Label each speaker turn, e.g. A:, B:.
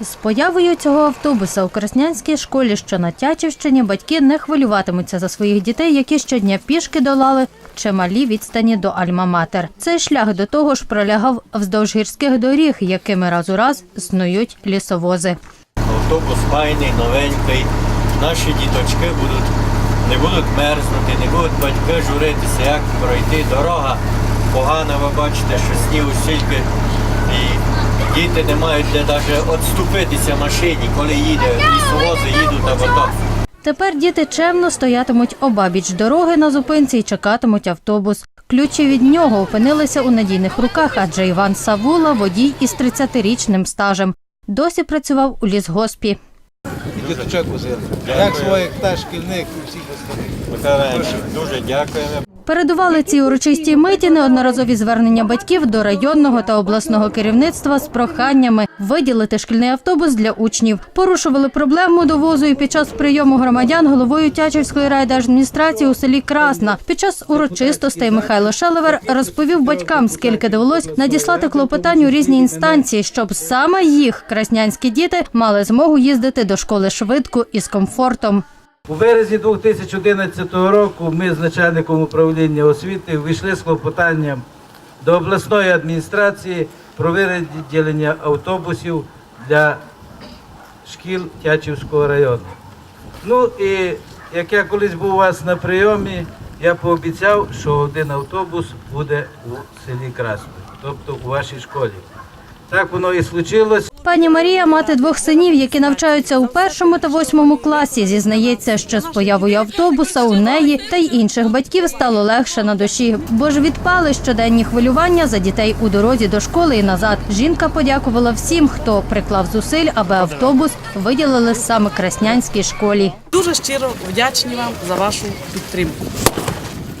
A: З появою цього автобуса у Краснянській школі, що на Тячівщині, батьки не хвилюватимуться за своїх дітей, які щодня пішки долали чималі відстані до Альма-Матер. Цей шлях до того ж пролягав вздовж гірських доріг, якими раз у раз снують лісовози.
B: Автобус файний, новенький. Наші діточки будуть, не будуть мерзнути, не будуть батьки журитися, як пройти. Дорога погана, ви бачите, що снігу стільки. Діти не мають де навіть відступитися машині, коли їде, лісовози їдуть або так.
A: Тепер діти чемно стоятимуть обабіч дороги на зупинці і чекатимуть автобус. Ключі від нього опинилися у надійних руках, адже Іван Савула водій із 30-річним стажем. Досі працював у лісгоспі.
C: Діточок возили. Як своїх та шкільних і всіх остальних.
B: Дуже дякуємо.
A: Передували цій урочистій миті неодноразові звернення батьків до районного та обласного керівництва з проханнями виділити шкільний автобус для учнів. Порушували проблему довозу і під час прийому громадян головою Тячівської райдержадміністрації у селі Красна. Під час урочистостей Михайло Шелевер розповів батькам, скільки довелось надіслати клопотань у різні інстанції, щоб саме їх краснянські діти мали змогу їздити до школи швидко і з комфортом.
C: У березні 2011 року ми з начальником управління освіти вийшли з клопотанням до обласної адміністрації про виділення автобусів для шкіл Тячівського району. Ну і як я колись був у вас на прийомі, я пообіцяв, що один автобус буде у селі Красне, тобто у вашій школі. Так воно і случилось.
A: Пані Марія, мати двох синів, які навчаються у першому та восьмому класі, зізнається, що з появою автобуса у неї та й інших батьків стало легше на душі, бо ж відпали щоденні хвилювання за дітей у дорозі до школи і назад. Жінка подякувала всім, хто приклав зусиль, аби автобус виділили саме краснянській школі.
D: Дуже щиро вдячні вам за вашу підтримку.